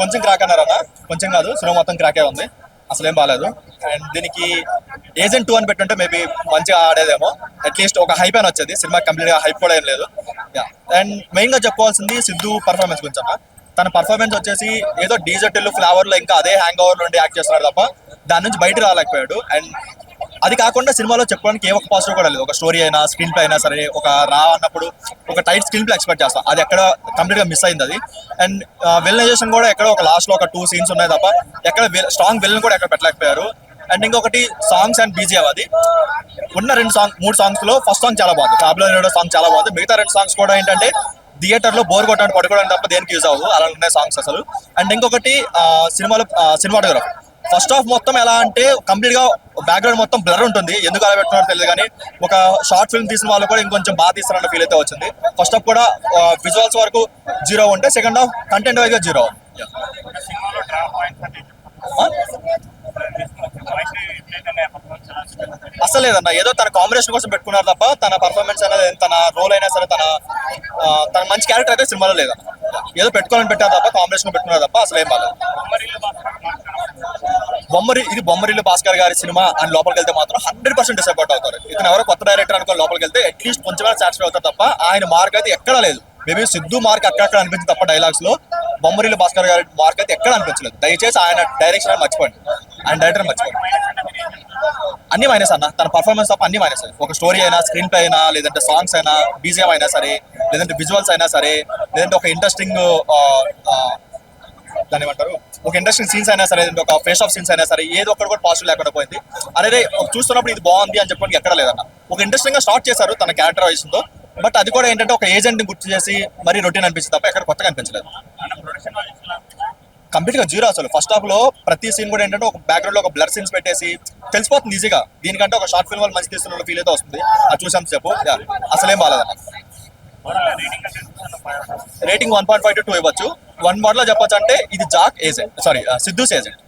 కొంచెం క్రాక్ అన్నారన్న కొంచెం కాదు సినిమా మొత్తం క్రాకే ఉంది. అసలు ఏం బాగాలేదు అండ్ దీనికి ఏజెంట్ టూ అని పెట్టుంటే మేబీ మంచిగా ఆడేదేమో. అట్లీస్ట్ ఒక హైప్ అని వచ్చేది. సినిమా కంప్లీట్గా హైప్ కూడా ఏం లేదు. అండ్ మెయిన్గా చెప్పుకోవాల్సింది సిద్ధు పర్ఫార్మెన్స్ గురించి అన్న. తన పర్ఫార్మెన్స్ వచ్చేసి ఏదో డీజెటిల్ ఫ్లవర్లో ఇంకా అదే హ్యాంగ్ ఓవర్ నుండి యాక్ట్ చేస్తున్నాడు తప్ప దాని నుంచి బయట రాలేకపోయాడు. అండ్ అది కాకుండా సినిమాలో చెప్పడానికి ఏ ఒక్క పాజిటివ్ కూడా లేదు. ఒక స్టోరీ అయినా స్క్రీన్ ప్లే అయినా సరే ఒక రా అన్నప్పుడు ఒక టైట్ స్క్రీన్ ప్లే ఎక్స్పెక్ట్ చేస్తాం. అది ఎక్కడ కంప్లీట్గా మిస్ అయింది అది. అండ్ విలనైజేషన్ కూడా ఎక్కడ ఒక లాస్ట్లో ఒక టూ సీన్స్ ఉన్నాయి తప్ప ఎక్కడ స్ట్రాంగ్ విలన్ కూడా ఎక్కడ పెట్టలేకపోయారు. అండ్ ఇంకొకటి సాంగ్స్ అండ్ బీజిఎం అది. ఉన్న రెండు సాంగ్ మూడు సాంగ్స్లో ఫస్ట్ సాంగ్ చాలా బాగుంది. టాబ్లో రెండో సాంగ్ చాలా బాగుంది. మిగతా రెండు సాంగ్స్ కూడా ఏంటంటే థియేటర్లో బోర్ కొట్టడానికి పడుకోవడానికి తప్ప దేనికి యూజ్ అవ్వదు అలా ఉన్నాయి సాంగ్స్ అసలు. అండ్ ఇంకొకటి సినిమాలో సినిమాటోగ్రఫీ ఫస్ట్ హాఫ్ మొత్తం ఎలా అంటే కంప్లీట్గా బ్యాక్గ్రౌండ్ మొత్తం బ్లర్ ఉంటుంది. ఎందుకు అలా పెట్టుకున్నారో తెలియదు కానీ ఒక షార్ట్ ఫిల్మ్ తీసిన వాళ్ళు కూడా ఇంకొంచెం బాగా తీస్తారన్న ఫీల్ అయితే వచ్చింది. ఫస్ట్ హాఫ్ కూడా విజువల్స్ వరకు జీరో ఉంటే second half content wise zero అసలు లేదన్న. ఏదో తన కాంబినేషన్ కోసం పెట్టుకున్నారు తప్ప తన పర్ఫార్మెన్స్ అనేది తన రోల్ అయినా సరే తన తన మంచి క్యారెక్టర్ అయితే సినిమాలో లేదన్న. ఏదో పెట్టుకోవాలని పెట్టారు తప్ప కాంబినేషన్ పెట్టుకున్నారు తప్ప అసలు ఏం బాలేదు. బొమ్మరి ఇది బొమ్మరిల్లు భాస్కర్ గారి సినిమా అని లోపలికి వెళ్తే మాత్రం హండ్రెడ్ పర్సెంట్ డిసప్పాయింట్ అవుతారు. ఇతను ఎవరో కొత్త డైరెక్టర్ అనుకో లోపలికి వెళ్తే అట్లీస్ట్ కొంచెం సాటిస్ఫై అవుతారు తప్ప ఆయన మార్క్ అయితే ఎక్కడా లేదు. మేబీ సిద్ధు మార్క్ అక్కడక్కడ అనిపించింది తప్ప డైలాగ్స్లో బొమ్మరిల్లు భాస్కర్ గారి మార్క్ అయితే ఎక్కడ అనిపించలేదు. దయచేసి ఆయన డైరెక్షన్ మర్చిపోండి. ఆయన డైరెక్టర్ మర్చిపోండి. అన్ని మైనస్ అన్న. తన పర్ఫార్మెన్స్ తప్ప అన్ని మైనస్ ఒక స్టోరీ అయినా స్క్రీన్ ప్లే అయినా లేదంటే సాంగ్స్ అయినా బీజిఎం అయినా సరే లేదంటే విజువల్స్ అయినా సరే లేదంటే ఒక ఇంట్రెస్టింగ్ దాని ఏమంటారు ఒక ఇంట్రెస్టింగ్ సీన్స్ అయినా సరే ఒక ఫేస్ ఆఫ్ సీన్స్ అయినా సరే ఏదో ఒకటి కూడా పాజిటివ్ లేకుండా పోయింది. అరే చూస్తున్నప్పుడు ఇది బాగుంది అని చెప్పడానికి ఎక్కడ లేదన్న. ఒక ఇంట్రెస్టింగ్గా స్టార్ట్ చేశారు తన క్యారెక్టర్ వైస్తో బట్ అది కూడా ఏంటంటే ఒక ఏజెంట్ని గుర్తు చేసి మరీ రొటీన్ అనిపించింది తప్ప ఎక్కడ కొత్తగా అనిపించలేదు. కంప్లీట్గా జీరో అసలు. ఫస్ట్ హాఫ్లో ప్రతి సీన్ కూడా ఏంటంటే ఒక బ్యాక్గ్రౌండ్లో ఒక బ్లర్ సీన్స్ పెట్టేసి తెలిసిపోతుంది ఈజీగా దీనికంటే ఒక షార్ట్ ఫిల్మ్ వాళ్ళు మంచి తీస్తున్న ఫీల్ అయితే వస్తుంది. అది చూసాం సేపు. అసలేం బాగాలేదు rating one point five to two ఇవ్వచ్చు. వన్ మోడల్లో చెప్పొచ్చు అంటే ఇది Jack Agent. Sorry Siddhu's Agent.